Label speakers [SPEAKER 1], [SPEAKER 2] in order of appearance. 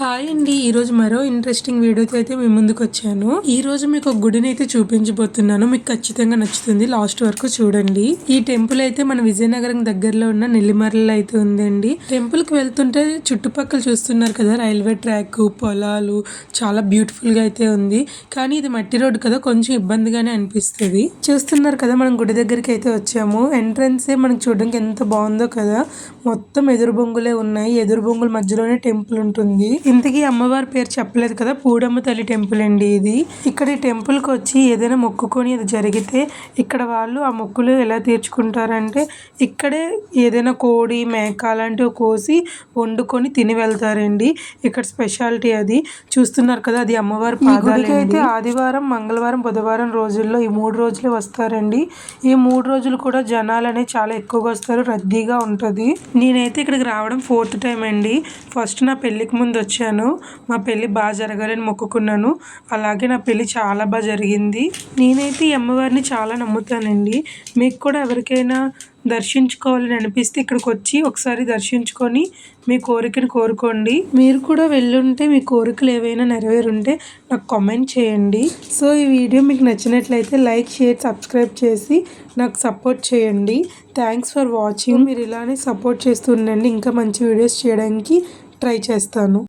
[SPEAKER 1] Hi అండి. ఈరోజు మరో ఇంట్రెస్టింగ్ వీడియోతో అయితే మీ ముందుకు వచ్చాను. ఈ రోజు మీకు ఒక గుడిని అయితే చూపించబోతున్నాను. మీకు ఖచ్చితంగా నచ్చుతుంది. లాస్ట్ వరకు చూడండి. ఈ టెంపుల్ అయితే మన విజయనగరం దగ్గరలో ఉన్న నెల్లిమర్లలో అయితే ఉందండి. టెంపుల్కి వెళ్తుంటే చుట్టుపక్కల చూస్తున్నారు కదా రైల్వే ట్రాక్ పొలాలు చాలా బ్యూటిఫుల్గా అయితే ఉంది. కానీ ఇది మట్టి రోడ్డు కదా కొంచెం ఇబ్బందిగానే అనిపిస్తుంది. చూస్తున్నారు కదా మనం గుడి దగ్గరికి అయితే వచ్చాము. ఎంట్రన్స్ మనకి చూడడానికి ఎంత బాగుందో కదా. మొత్తం ఎదురు బొంగులే ఉన్నాయి. ఎదురు బొంగుల మధ్యలోనే టెంపుల్ ఉంటుంది. ఇంతకీ అమ్మవారి పేరు చెప్పలేదు కదా? పూడమ్మ తల్లి టెంపుల్ అండి ఇది. ఇక్కడ ఈ టెంపుల్కి వచ్చి ఏదైనా మొక్కుకొని అది జరిగితే ఇక్కడ వాళ్ళు ఆ మొక్కులు ఎలా తీర్చుకుంటారంటే ఇక్కడే ఏదైనా కోడి మేక అలాంటివి కోసి వండుకొని తిని వెళ్తారండి. ఇక్కడ స్పెషాలిటీ అది. చూస్తున్నారు కదా అది అమ్మవారి పాదాలు అయితే ఆదివారం మంగళవారం బుధవారం రోజుల్లో ఈ మూడు రోజులు వస్తారండి. ఈ మూడు రోజులు కూడా జనాలు అనేది చాలా ఎక్కువగా వస్తారు రద్దీగా ఉంటుంది. నేనైతే ఇక్కడికి రావడం ఫోర్త్ టైం అండి. ఫస్ట్ నా పెళ్ళికి ముందు వచ్చాను మా పెళ్ళి బాగా జరగాలని మొక్కుకున్నాను. అలాగే నా పెళ్ళి చాలా బాగా జరిగింది. నేనైతే ఈ అమ్మవారిని చాలా నమ్ముతానండి. మీకు కూడా ఎవరికైనా దర్శించుకోవాలని అనిపిస్తే ఇక్కడికి వచ్చి ఒకసారి దర్శించుకొని మీ కోరికను కోరుకోండి. మీరు కూడా వెళ్ళుంటే మీ కోరికలు ఏవైనా నెరవేరుంటే నాకు కామెంట్ చేయండి. సో ఈ వీడియో మీకు నచ్చినట్లయితే లైక్ షేర్ సబ్స్క్రైబ్ చేసి నాకు సపోర్ట్ చేయండి. Thanks for watching. మీరు ఇలానే సపోర్ట్ చేస్తూ ఉండండి. ఇంకా మంచి వీడియోస్ చేయడానికి ట్రై చేస్తాను.